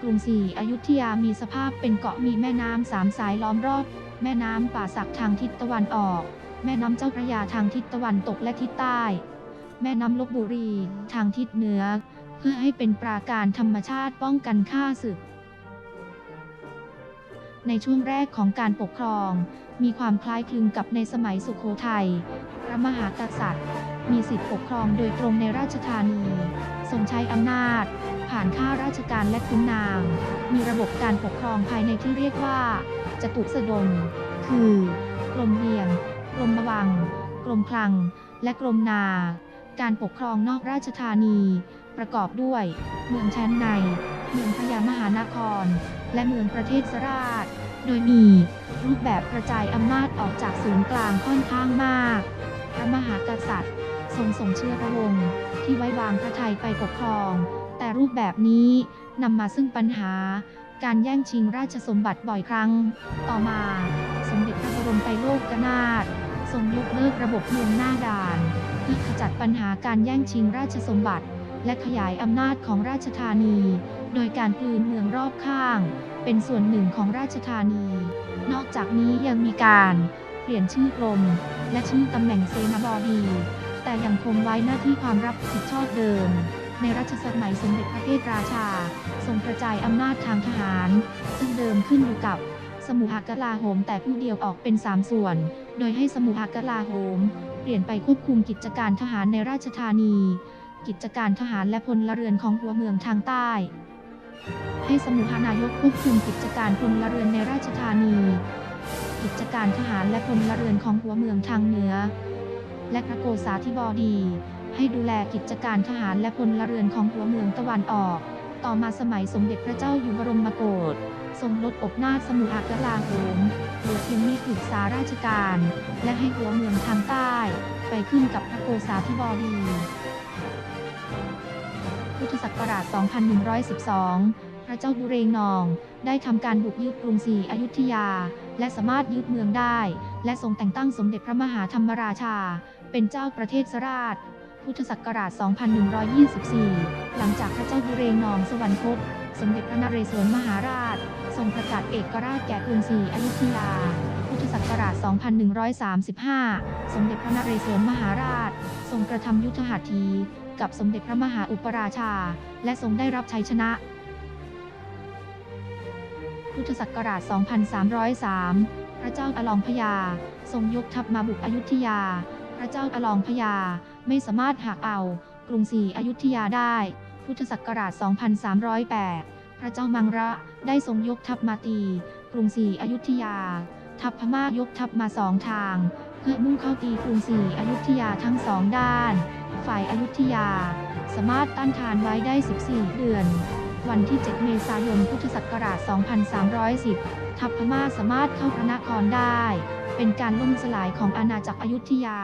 กรุงศรีอยุธยามีสภาพเป็นเกาะมีแม่น้ำสามสายล้อมรอบ แม่น้ำป่าสักทางทิศตะวันออก แม่น้ำเจ้าพระยาทางทิศตะวันตกและทิศใต้ แม่น้ำลบบุรีทางทิศเหนือ เพื่อให้เป็นปราการธรรมชาติป้องกันข้าศึก ในช่วงแรกของการปกครอง มีความคล้ายคลึงกับในสมัยสุโขทัย พระมหากษัตริย์ มีสิทธิปกครองโดยตรงในราชธานีทรงใช้อำนาจ ผ่านข้าราชการและขุนนาง มีระบบการปกครองภายในที่เรียกว่าจตุสดม คือกรมเลียงกรมวัง กรมคลัง และกรมนา การปกครองนอกราชธานี ประกอบด้วย เมืองชั้นใน เมืองพญามหานคร และเมืองประเทศสราช โดยมีรูปแบบกระจายอำนาจออกจากศูนย์กลางค่อนข้างมาก พระมหากษัตริย์ ทรงส่งเชื้อพระวงศ์ที่ไว้วางพระไทยไปปกครอง แต่รูปแบบนี้นำมาซึ่งปัญหา การแย่งชิงราชสมบัติบ่อยครั้ง ต่อมาสมเด็จพระบรมไตรโลกนาถทรงยกเลิกระบบเมืองหน้าด่านเพื่อขจัดปัญหาการแย่งชิงราชสมบัติ และขยายอำนาจของราชธานี โดยการกลืนเมืองรอบข้าง เป็นส่วนหนึ่งของราชธานี นอกจากนี้ยังมีการเปลี่ยนชื่อกรม และชื่อตำแหน่งเสนาบดี แต่ยังคงไว้หน้าที่ความรับผิดชอบเดิม ในรัชสมัยสมเด็จพระเทพราชา ทรงกระจายอำนาจทางทหาร ซึ่งเดิมขึ้นอยู่กับสมุหกลาโหมแต่ผู้เดียวออกเป็น 3 ส่วน โดยให้สมุหกลาโหม เปลี่ยนไปควบคุมกิจการทหารในราชธานี กิจการทหารและพลเรือนของหัวเมืองทางใต้ ให้สมุหานายกควบคุมกิจการพลเรือนในราชธานี กิจการทหารและพลเรือนของหัวเมืองทางเหนือ และพระโกษาธิบดี ให้ดูแลกิจการทหารและพลเรือนของหัวเมืองตะวันออก ต่อมาสมัยสมเด็จพระเจ้าอยู่บรมโกศทรงลดอบนาสมุหกลาโหมเหลือเพียงมีปรึกษาราชการ และให้หัวเมืองทางใต้ ไปขึ้นกับพระโกษาธิบดีพุทธศักราช 2112 พระเจ้าดุเรงนอง ได้ทำการบุกยึดกรุงศรีอยุธยา และสามารถยึดเมืองได้ และทรงแต่งตั้งสมเด็จพระมหาธรรมราชา เป็นเจ้าประเทศสราช พุทธศักราช 2124 หลังจากพระเจ้าดุเรงนองสวรรคต สมเด็จพระนเรศวรมหาราช ทรงประกาศเอกราชแก่กรุงศรีอยุธยา พุทธศักราช 2135 สมเด็จพระนเรศวรมหาราช ทรงกระทำยุทธหัตถี กับสมเด็จพระมหาอุปราชา และทรงได้รับชัยชนะพุทธศักราช 2303 พระเจ้าอลองพญาทรงยกทัพมาบุกอยุธยา พระเจ้าอลองพญา ไม่สามารถหักเอา กรุงศรีอยุธยาได้ พุทธศักราช 2308 พระเจ้ามังระได้ทรงยกทัพมาตี กรุงศรีอยุธยา ทัพพม่ายกทัพมาสองทาง เพื่อมุ่งเข้าตีกรุงศรีอยุธยาทั้งสองด้าน ฝ่ายอยุธยา สามารถต้านทานไว้ได้ 14 เดือน วันที่ 7 เมษายน พุทธศักราช 2310 ทัพพม่าสามารถเข้าพระนครได้ เป็นการล่มสลายของอาณาจักรอยุธยา